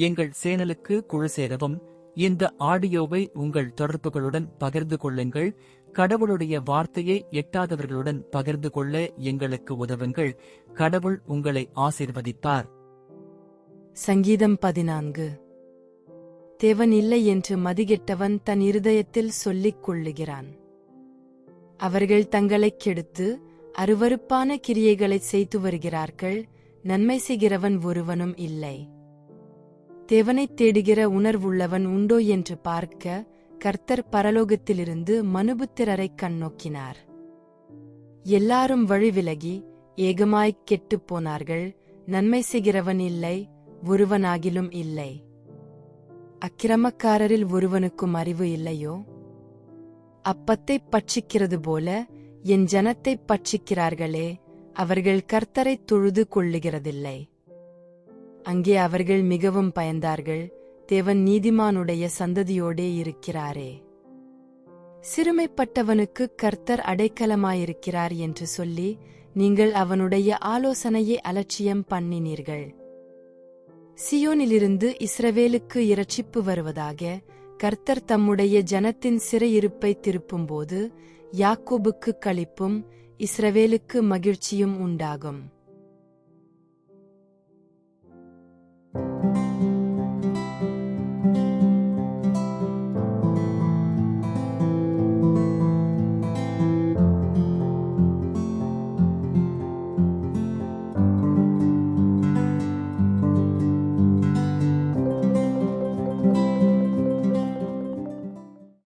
எங்கள் சேனலுக்கு குழு சேரவும். இந்த ஆடியோவை உங்கள் தொடர்புகளுடன் பகிர்ந்து கொள்ளுங்கள். கடவுளுடைய வார்த்தையை எட்டாதவர்களுடன் பகிர்ந்து கொள்ள எங்களுக்கு உதவுங்கள். கடவுள் உங்களை ஆசீர்வதிப்பார். சங்கீதம் பதினான்கு. தேவன் இல்லை என்று மதிகெட்டவன் தன் இருதயத்தில் சொல்லிக் கொள்ளுகிறான். அவர்கள் தங்களைக் கெடுத்து அருவருப்பான கிரியைகளைச் செய்து வருகிறார்கள். நன்மை செய்கிறவன் ஒருவனும் இல்லை. தேவனைத் தேடுகிற உணர்வுள்ளவன் உண்டோ என்று பார்க்க கர்த்தர் பரலோகத்திலிருந்து மனுபுத்திரரைக் கண்ணோக்கினார். எல்லாரும் வழிவிலகி ஏகமாய்க் கெட்டுப் போனார்கள். நன்மை செய்கிறவன் இல்லை ஒருவனாகிலும் இல்லை. அக்கிரமக்காரரில் ஒருவனுக்கும் அறிவு இல்லையோ? அப்பத்தைப் பட்சிக்கிறது போல என் ஜனத்தைப் பட்சிக்கிறார்களே அவர்கள் கர்த்தரைத் தொழுது கொள்ளுகிறதில்லை. அங்கே அவர்கள் மிகவும் பயந்தார்கள் தேவன் நீதிமானுடைய சந்ததியோடே இருக்கிறாரே. சிறுமைப்பட்டவனுக்கு கர்த்தர் அடைக்கலமாயிருக்கிறார் என்று சொல்லி நீங்கள் அவனுடைய ஆலோசனையை அலட்சியம் பண்ணினீர்கள். சியோனிலிருந்து இஸ்ரவேலுக்கு இரட்சிப்பு வருவதாக கர்த்தர் தம்முடைய ஜனத்தின் சிறையிருப்பை திருப்பும்போது யாக்கோபுக்கு களிப்பும் இஸ்ரவேலுக்கு மகிழ்ச்சியும் உண்டாகும்.